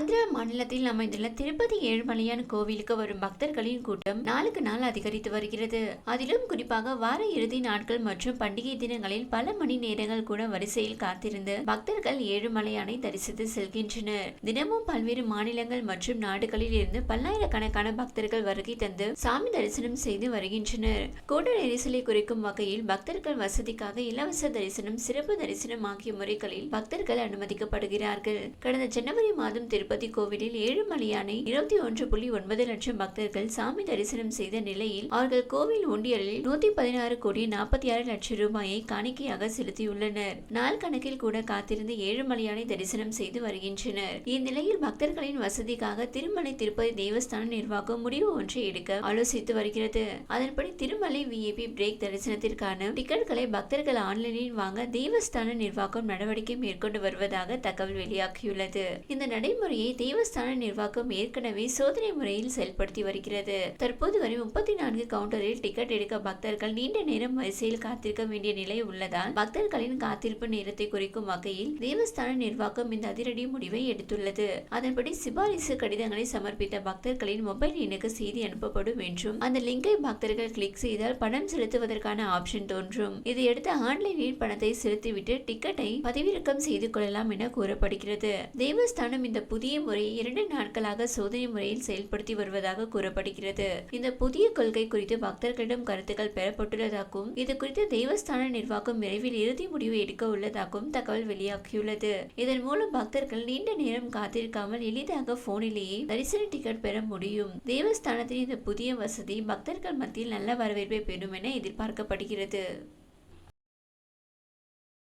ஆந்திரா மாநிலத்தில் அமைந்துள்ள திருப்பதி ஏழுமலையான் கோவிலுக்கு வரும் பக்தர்களின் கூட்டம் நாளுக்கு நாள் அதிகரித்து வருகிறது. அதிலும் குறிப்பாக வார இறுதி நாட்கள் மற்றும் பண்டிகை தினங்களில் பல மணி நேரங்கள் கூட வரிசையில் காத்திருந்து பக்தர்கள் ஏழுமலையானை தரிசித்து செல்கின்றனர். தினமும் பல்வேறு மாநிலங்கள் மற்றும் நாடுகளில் இருந்து பல்லாயிரக்கணக்கான பக்தர்கள் வருகை தந்து சாமி தரிசனம் செய்து வருகின்றனர். கூட்ட நெரிசலை குறைக்கும் வகையில் பக்தர்கள் வசதிக்காக இலவச தரிசனம் சிறப்பு தரிசனம் ஆகிய முறைகளில் பக்தர்கள் அனுமதிக்கப்படுகிறார்கள். கடந்த ஜனவரி மாதம் திருப்பதி திருப்பதி கோவிலில் ஏழுமலையானை இருபத்தி ஒன்று புள்ளி ஒன்பது லட்சம் பக்தர்கள் சாமி தரிசனம் செய்த நிலையில் அவர்கள் கோவில் உண்டியலில் நூத்தி பதினாறு கோடி நாற்பத்தி ஆறு லட்சம் ரூபாயை காணிக்கையாக செலுத்தியுள்ளனர். நாள் கணக்கில் கூட காத்திருந்து ஏழுமலையானை தரிசனம் செய்து வருகின்றனர். இந்நிலையில் பக்தர்களின் வசதிக்காக திருமலை திருப்பதி தேவஸ்தான நிர்வாகம் முடிவு ஒன்றை எடுக்க ஆலோசித்து வருகிறது. அதன்படி திருமலை விஐபி பிரேக் தரிசனத்திற்கான டிக்கெட்களை பக்தர்கள் ஆன்லைனில் வாங்க தேவஸ்தான நிர்வாகம் நடவடிக்கை மேற்கொண்டு வருவதாக தகவல் வெளியாகியுள்ளது. இந்த நடைமுறை முறையை தேவஸ்தான நிர்வாகம் ஏற்கனவே சோதனை முறையில் செயல்படுத்தி வருகிறது. தற்போது வரை முப்பத்தி நான்கு கவுண்டரில் டிக்கெட் எடுக்க பக்தர்கள் நீண்ட நேரம் வரிசையில் காத்திருக்க வேண்டிய நிலை உள்ளதால் பக்தர்களின் காத்திருப்பு நேரத்தை குறைக்கும் வகையில் தேவஸ்தான நிர்வாகம் இந்த அதிரடி முடிவை எடுத்துள்ளது. அதன்படி சிபாரிசு கடிதங்களை சமர்ப்பித்த பக்தர்களின் மொபைல் எண்ணுக்கு செய்தி அனுப்பப்படும் என்றும் அந்த லிங்கை பக்தர்கள் கிளிக் செய்தால் பணம் செலுத்துவதற்கான ஆப்ஷன் தோன்றும். இதையடுத்து ஆன்லைனில் பணத்தை செலுத்திவிட்டு டிக்கெட்டை பதிவிறக்கம் செய்து கொள்ளலாம் என கூறப்படுகிறது. தேவஸ்தானம் இந்த புதிய முறை இரண்டு நாட்களாக சோதனை முறையில் செயல்படுத்தி வருவதாக கூறப்படுகிறது. இந்த புதிய கொள்கை குறித்து பக்தர்களிடம் கருத்துக்கள் பெறப்பட்டுள்ளதாகவும் இது குறித்து தேவஸ்தான நிர்வாகம் விரைவில் இறுதி முடிவு எடுக்க உள்ளதாகவும் தகவல் வெளியாகியுள்ளது. இதன் மூலம் பக்தர்கள் நீண்ட நேரம் காத்திருக்காமல் எளிதாக போனிலேயே தரிசன டிக்கெட் பெற முடியும். தேவஸ்தானத்தின் இந்த புதிய வசதி பக்தர்கள் மத்தியில் நல்ல வரவேற்பை பெறும் என எதிர்பார்க்கப்படுகிறது.